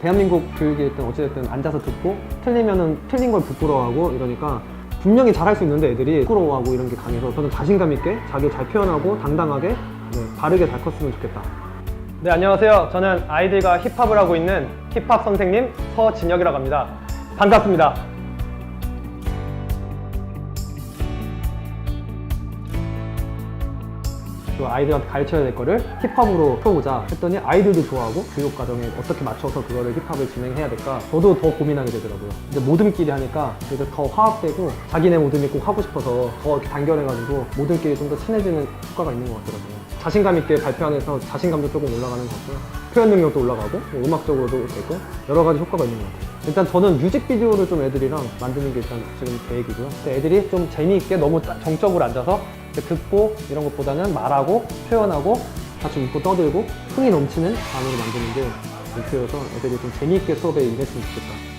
대한민국 교육이 일단 어찌됐든 앉아서 듣고 틀리면은 틀린 걸 부끄러워하고 이러니까 분명히 잘할 수 있는데 애들이 부끄러워하고 이런 게 강해서 저는 자신감 있게 자기 잘 표현하고 당당하게 네, 바르게 잘 컸으면 좋겠다. 네 안녕하세요. 저는 아이들과 힙합을 하고 있는 힙합 선생님 서진혁이라고 합니다. 반갑습니다. 그 아이들한테 가르쳐야 될 거를 힙합으로 풀어보자 했더니 아이들도 좋아하고 교육 과정에 어떻게 맞춰서 그거를 힙합을 진행해야 될까 저도 더 고민하게 되더라고요. 이제 모듬끼리 하니까 이제 더 화합되고 자기네 모듬이 꼭 하고 싶어서 더 이렇게 단결해가지고 모듬끼리 좀 더 친해지는 효과가 있는 것 같더라고요. 자신감 있게 발표하면서 자신감도 조금 올라가는 것 같고요. 표현 능력도 올라가고 뭐 음악적으로도 되고 여러 가지 효과가 있는 것 같아요. 일단 저는 뮤직비디오를 좀 애들이랑 만드는 게 일단 지금 계획이고요. 애들이 좀 재미있게 너무 딱 정적으로 앉아서 듣고 이런 것보다는 말하고 표현하고 같이 웃고 떠들고 흥이 넘치는 단어로 만드는 게 목표여서 애들이 좀 재미있게 수업에 임했으면 좋겠다